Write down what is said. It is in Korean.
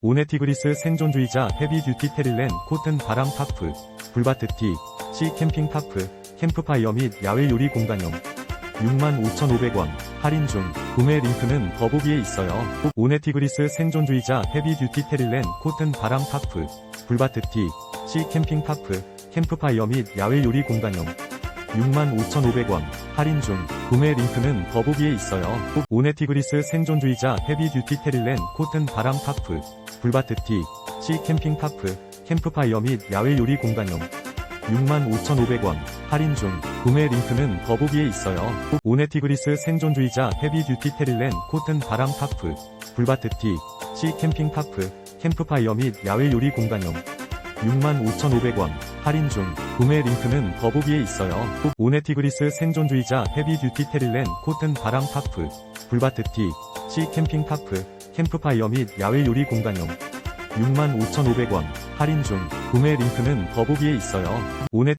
오네티그리스 생존주의자 헤비 듀티 테릴렌 코튼 바람 타프, 불바트 티, 시 캠핑 타프, 캠프파이어 및 야외 요리 공간용. 65,500원, 할인 중, 구매 링크는 더보기에 있어요. 꼭 오네티그리스 생존주의자 헤비 듀티 테릴렌 코튼 바람 타프, 불바트 티, 시 캠핑 타프, 캠프파이어 및 야외 요리 공간용. 65,500원, 할인 중, 구매 링크는 더보기에 있어요. 꼭 오네티그리스 생존주의자 헤비 듀티 테릴렌 코튼 바람 타프, 불바트티, 시 캠핑 타프, 캠프파이어 및 야외 요리 공간용. 65,500원, 할인 중, 구매 링크는 더보기에 있어요. 꼭 오네티그리스 생존주의자 헤비 듀티 테릴렌 코튼 바람 타프, 불바트티, 시 캠핑 타프, 캠프파이어 및 야외 요리 공간용. 65,500원, 할인 중, 구매 링크는 더보기에 있어요. 꼭 오네티그리스 생존주의자 헤비 듀티 테릴렌 코튼 바람 타프, 불바트티, 시 캠핑 타프, 캠프파이어 및 야외 요리 공간용. 65,500원, 할인 중, 구매 링크는 더보기에 있어요. 오네